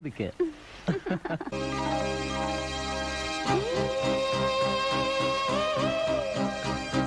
The Thank you.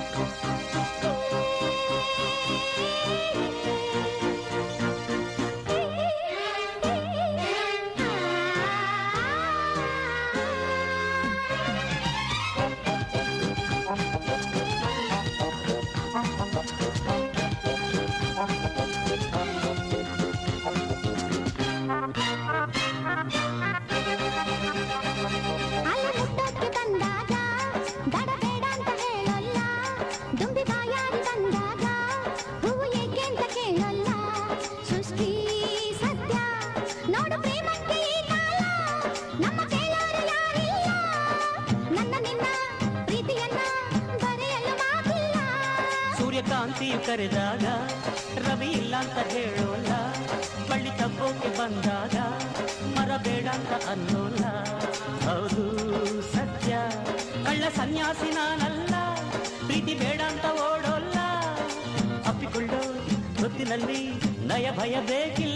ಸೂರ್ಯಕಾಂತಿಯು ಕರೆದಾಗ, ರವಿ ಇಲ್ಲ ಅಂತ ಹೇಳೋಲ್ಲ ಬಳ್ಳಿ ತಪ್ಪೋಕೆ ಬಂದಾಗ ಮರ ಬೇಡ ಅಂತ ಅನ್ನೋಲ್ಲ. ಹೌದು ಸತ್ಯ, ಕಳ್ಳ ಸನ್ಯಾಸಿ ನಾನಲ್ಲ, ಪ್ರೀತಿ ಬೇಡ ಅಂತ ಓಡೋಲ್ಲ. ಅಪ್ಪಿಕೊಳ್ಳೋ ಗೊತ್ತಿನಲ್ಲಿ ನಯ ಭಯ ಬೇಕಿಲ್ಲ.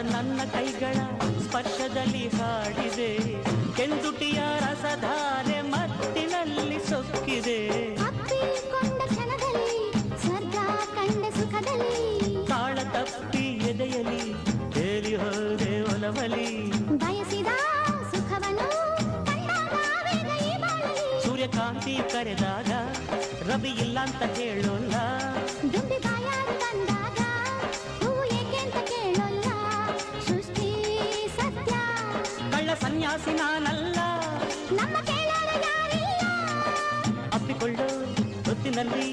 ನನ್ನ ಕೈಗಳ ಸ್ಪರ್ಶದಲ್ಲಿ ಹಾಡಿದೆ. ಕೆಂದುಟಿಯ ರಸಧಾರೆ ಮತ್ತಿನಲ್ಲಿ ಸೊಕ್ಕಿದೆ. ತಾಳ ತಪ್ಪಿ ಎದೆಯಲಿ ತೇಲಿ ಹೋದೆ ಒಲವಲಿ ಬಯಸಿದ ಸೂರ್ಯಕಾಂತಿ ಕರೆದಾಗ ರವಿ ಇಲ್ಲ ಅಂತ ಹೇಳೋಲ್ಲ. ಸನ್ಯಾಸಿ ನಾನಲ್ಲ. ಅಪ್ಪಿಕೊಳ್ಳು ಹೊತ್ತಿನಲ್ಲಿ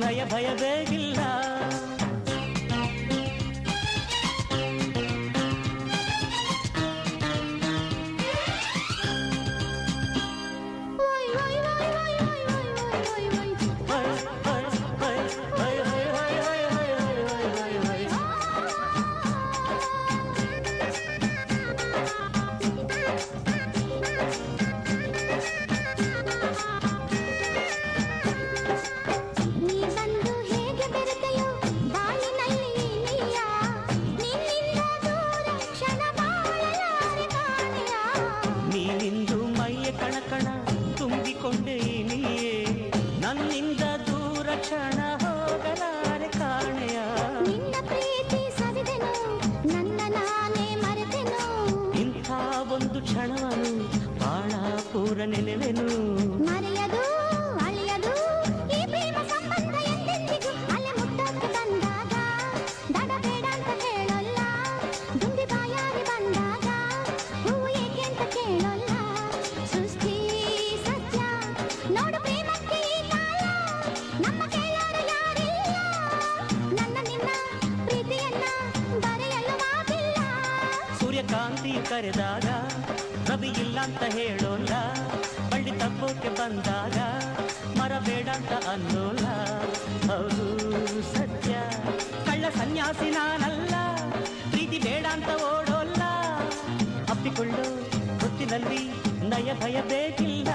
ನಯ ಭಯ ಬೇಗಿಲ್ಲ ಒಂದು ಕ್ಷಣವನ್ನು ಬಾಳ ಪೂರ ನೆನೆವೆನು ಮರೆಯದು ಅಳಿಯದು ಈ ಪ್ರೇಮ ಸಂಬಂಧ ಎಂದೆಂದಿಗೂ ಅಲೆ ಮುಟ್ಟಕ್ಕೆ ಬಂದಾಗ ದಡಬೇಡ ಅಂತ ಹೇಳಲ್ಲ ದುಂಬಿ ಬಾಯಾರಿ ಬಂದಾಗ ಹೂವು ಏಕೆ ಅಂತ ಕೇಳಲ್ಲ ಸೃಷ್ಟಿ ಸತ್ಯ ನೋಡು ಪ್ರೇಮಕ್ಕೆ ಈ ಕಾಲ ನಮ್ಮ ಕೇಳಾರ ಯಾರಿಲ್ಲ ನನ್ನ ನಿನ್ನ ಪ್ರೀತಿಯನ್ನ ಬರೆಯಲು ಮಾತಿಲ್ಲ ಸೂರ್ಯಕಾಂತಿ ಕರೆದಾಗ ರವಿ ಇಲ್ಲ ಅಂತ ಹೇಳೋಲ್ಲ. ಬಳ್ಳಿ ತಪ್ಪೋಕೆ ಬಂದಾಗ ಮರ ಬೇಡ ಅಂತ ಅನ್ನೋಲ್ಲ. ಹೌದು ಸತ್ಯ. ಕಳ್ಳ ಸನ್ಯಾಸಿ ನಾನಲ್ಲ, ಪ್ರೀತಿ ಬೇಡ ಅಂತ ಓಡೋಲ್ಲ. ಅಪ್ಪಿಕೊಳ್ಳು ಹೊತ್ತಿನಲ್ಲಿ ನಯ ಭಯ ಬೇಕಿಲ್ಲ.